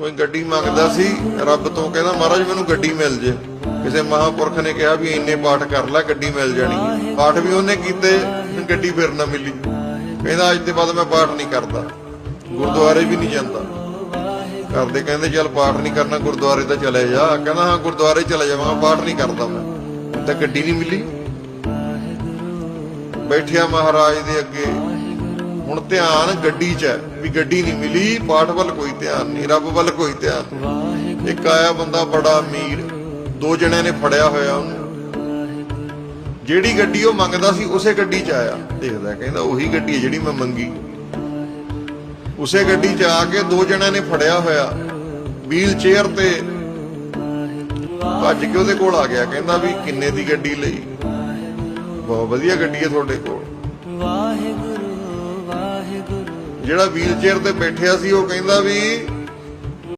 ਕੋਈ ਗੱਡੀ ਮੰਗਦਾ ਸੀ, ਰੱਬ ਤੋਂ ਕਹਿੰਦਾ, ਮਹਾਰਾਜ, ਮੈਨੂੰ ਗੱਡੀ ਮਿਲ ਜੇ। ਕਿਸੇ ਮਹਾਪੁਰਖ ਨੇ ਕਿਹਾ ਵੀ ਇੰਨੇ ਪਾਠ ਕਰ ਲੈ, ਗੱਡੀ ਮਿਲ ਜਾਣੀ। ਪਾਠ ਵੀ ਉਹਨੇ ਕੀਤੇ ਗੱਡੀ ਫਿਰ ਨਾ ਮਿਲੀ। ਕਹਿੰਦਾ, ਅੱਜ ਤੋਂ ਬਾਅਦ ਮੈਂ ਪਾਠ ਨਹੀਂ ਕਰਦਾ। ਗੁਰਦੁਆਰੇ ਵੀ ਨਹੀਂ ਜਾਂਦਾ। ਕਰਦੇ ਕਹਿੰਦੇ, ਚੱਲ ਪਾਠ ਨਹੀਂ ਕਰਨਾ, ਗੁਰਦੁਆਰੇ ਤਾਂ ਚਲੇ ਜਾ। ਕਹਿੰਦਾ, ਹਾਂ, ਗੁਰਦੁਆਰੇ ਚਲੇ ਜਾਵਾਂਗਾ ਪਾਠ ਨਹੀਂ ਕਰਦਾ ਮੈਂ। ਤਾਂ ਗੱਡੀ ਨਹੀਂ ਮਿਲੀ। ਬੈਠਿਆ ਮਹਾਰਾਜ ਦੇ ਅੱਗੇ। ਹੁਣ ਧਿਆਨ ਗੱਡੀ 'ਚ ਹੈ ਵੀ ਗੱਡੀ ਨਹੀਂ ਮਿਲੀ ਪਾਠ ਵੱਲ ਕੋਈ ਧਿਆਨ ਨਹੀਂ ਰੱਬ ਵੱਲ ਕੋਈ ਧਿਆਨ ਇੱਕ ਆਇਆ ਬੰਦਾ ਬੜਾ ਅਮੀਰ ਦੋ ਜਣਿਆਂ ਨੇ ਫੜਿਆ ਹੋਇਆ ਉਹਨੂੰ। ਜਿਹੜੀ ਗੱਡੀ ਉਹ ਮੰਗਦਾ ਸੀ ਉਸੇ ਗੱਡੀ 'ਚ ਆਇਆ। ਦੇਖਦਾ ਕਹਿੰਦਾ ਉਹੀ ਗੱਡੀ ਹੈ ਜਿਹੜੀ ਮੈਂ ਮੰਗੀ। ਉਸੇ ਗੱਡੀ 'ਚ ਆ ਕੇ ਦੋ ਜਣਿਆਂ ਨੇ ਫੜਿਆ ਹੋਇਆ ਵੀਲ ਚੇਅਰ ਤੇ। ਭੱਜ ਕੇ ਉਹਦੇ ਕੋਲ ਆ ਗਿਆ ਕਹਿੰਦਾ ਵੀ ਕਿੰਨੇ ਦੀ ਗੱਡੀ ਲਈ? ਬਹੁਤ ਵਧੀਆ ਗੱਡੀ ਹੈ ਤੁਹਾਡੇ ਕੋਲ। ਵਾਹਿਗੁਰੂ। ਜਿਹੜਾ ਵੀਲ ਚੇਅਰ ਤੇ ਬੈਠਿਆ ਸੀ ਉਹ ਕਹਿੰਦਾ ਵੀ